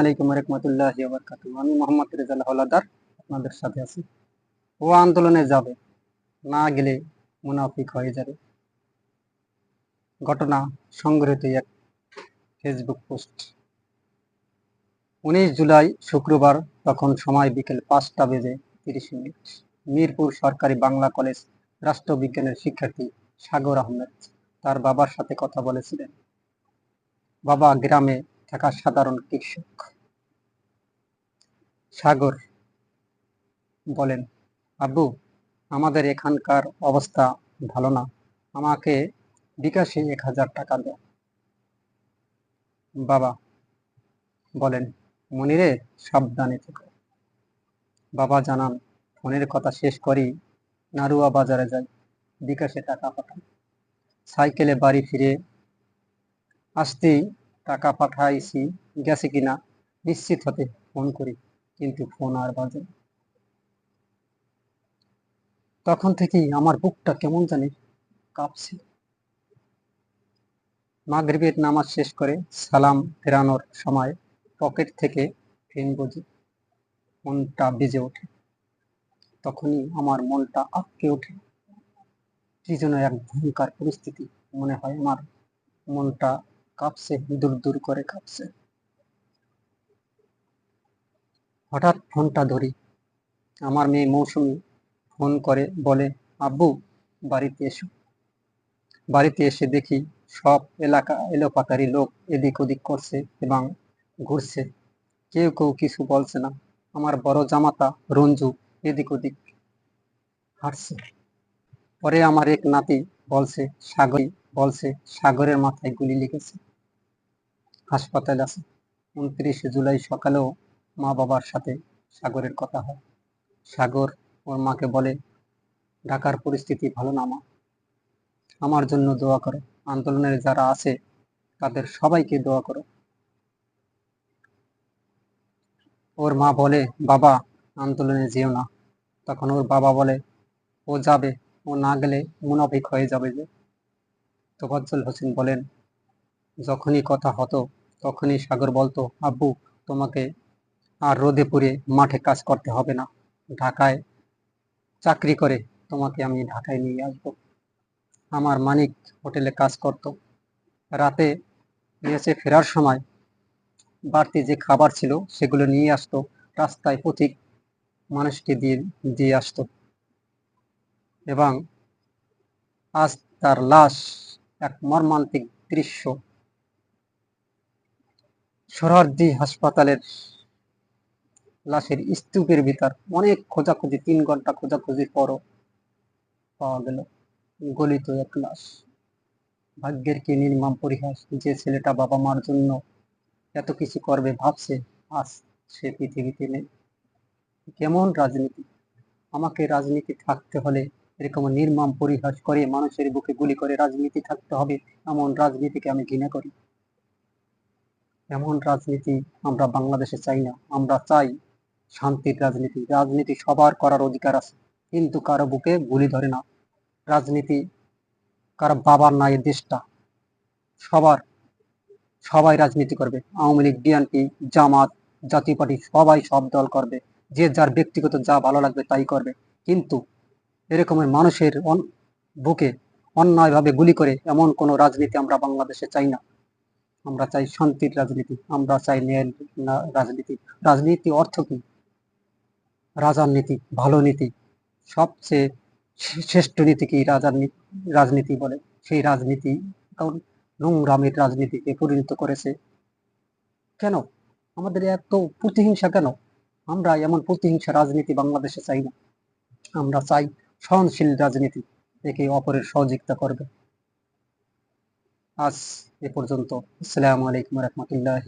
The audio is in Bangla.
আলাইকুম রহমতুল্লাহ আমি মোহাম্মদ রেজাল হলাদার আপনাদের সাথে আছি। ও আন্দোলনে যাবে, না গেলে মুনাফিক হয়ে যাবে। ঘটনা সংগৃহীত এক ফেসবুক পোস্ট। উনিশ জুলাই শুক্রবার, তখন সময় বিকেল পাঁচটা বেজে তিরিশ মিনিট। মিরপুর সরকারি বাংলা কলেজ রাষ্ট্রবিজ্ঞানের শিক্ষার্থী সাগর আহমেদ তার বাবার সাথে কথা বলেছিলেন। বাবা গ্রামে থাকা সাধারণ কৃষক। সাগর বলেন, আব্বু, আমাদের এখানকার অবস্থা ভালো না। আমাকে বিকাশে এক হাজার টাকা দাও। বাবা বলেন, মনিরে, সাবধানে থেকো। বাবা জানান, ফোনের কথা শেষ করি নারুয়া বাজারে যাই, বিকাশে টাকা পাঠান সাইকেলে বাড়ি ফিরে আসতেই টাকা পাঠাইছি, গেছে কিনা নিশ্চিত হতে ফোন করি, কিন্তু ফোন আর বাজে তখন থেকেই আমার বুকটা কেমন জানি কাঁপছে। মাগরিবের নামাজ শেষ করে সালাম ফেরানোর সময় পকেট থেকে ফেন বুঝি, মনটা বেজে ওঠে। তখনই আমার মনটা আটকে ওঠে। কি যেন এক ভয়ঙ্কর পরিস্থিতি মনে হয় আমার মনটা কাঁপছে দূর দূর করে কাঁপছে। হঠাৎ ফোনটা ধরি। আমার মেয়ে মৌসুমি ফোন করে, বলে, আব্বু, বাড়িতে এসো। বাড়িতে এসে দেখি সব এলাকা এলোপাতারি লোক এদিক ওদিক করছে এবং ঘুরছে। কেউ কেউ কিছু বলছে না। আমার বড় জামাতা রঞ্জু এদিক ওদিক হাঁটছে। পরে আমার এক নাতি বলছে, সাগরী, বলছে, সাগরের মাথায় গুলি লেগেছে। হাসপাতালে আছে। উনত্রিশে জুলাই সকালেও মা বাবার সাথে সাগরের কথা হয়। সাগর ওর মাকে বলে, ঢাকার পরিস্থিতি ভালো না মা। আমার জন্য দোয়া করো। আন্দোলনের যারা আছে, তাদের সবাইকে দোয়া করো। ওর মা বলে, বাবা, আন্দোলনে যেও না। তখন ওর বাবা বলে, ও যাবে। ও না গেলে মুনাফিক হয়ে যাবে যে। তোফাজ্জল হোসেন বলেন যখনই কথা হতো, তখনই সাগর বলতো, আব্বু, তোমাকে আর রোদে পুড়ে মাঠে কাজ করতে হবে না। ঢাকায় চাকরি করে তোমাকে আমি ঢাকায় নিয়ে আসব। আমার মানিক হোটেলে কাজ করত। রাতে মেসে ফেরার সময় বাড়তি যে খাবার ছিল সেগুলো নিয়ে আসতো। রাস্তায় পথিক মানুষকে দিয়ে দিয়ে আসতো। এবং আজ তার লাশ এক মর্মান্তিক দৃশ্য সরহদ্দি হাসপাতালের লাশের স্তূপের ভিতর অনেক খোঁজাখুঁজি, তিন ঘণ্টা খোঁজাখুঁজির পরও পাওয়া গেল। গলিত এক লাশ। ভাগ্যের কি নির্মম পরিহাস যে ছেলেটা বাবা মার জন্য এত কিছু করবে ভাবছে, আজ সে পৃথিবীতে নেই। কেমন রাজনীতি? আমাকে রাজনীতি থাকতে হলে এরকম নির্মম পরিহাস করে মানুষের বুকে গুলি করে রাজনীতি থাকতে হবে, এমন রাজনীতিকে আমি ঘৃণা করি। এমন রাজনীতি আমরা বাংলাদেশে চাই না। আমরা চাই শান্তির রাজনীতি। রাজনীতি সবার করার অধিকার আছে, কিন্তু কারও বুকে গুলি ধরে না। রাজনীতি কারও বাবার নাই দেশটা। সবার, সবাই রাজনীতি করবে। আওয়ামী লীগ বিএনপি জামাত, জাতীয় পার্টি, সবাই সব দল করবে। যে যার ব্যক্তিগত যা ভালো লাগবে তাই করবে। কিন্তু এরকমের মানুষের বুকে অন্যায়ভাবে গুলি করে এমন কোনো রাজনীতি আমরা বাংলাদেশে চাই না। আমরা চাই শান্তির রাজনীতি, আমরা চাই ন্যায়ের রাজনীতি। রাজনীতি অর্থ কি? রাজার নীতি, ভালো নীতি। সবচেয়ে শ্রেষ্ঠ নীতি কি রাজার রাজনীতি বলে? সেই রাজনীতি, কারণ নোংরামের রাজনীতিকে পরিণত করেছে। কেন? আমাদের এত প্রতিহিংসা কেন? আমরা এমন প্রতিহিংসা রাজনীতি বাংলাদেশে চাই না। আমরা চাই সহনশীল রাজনীতি, একে অপরের সহযোগিতা করবে। আজ এ পর্যন্ত। আসসালামু আলাইকুম রহমতুল্লাহ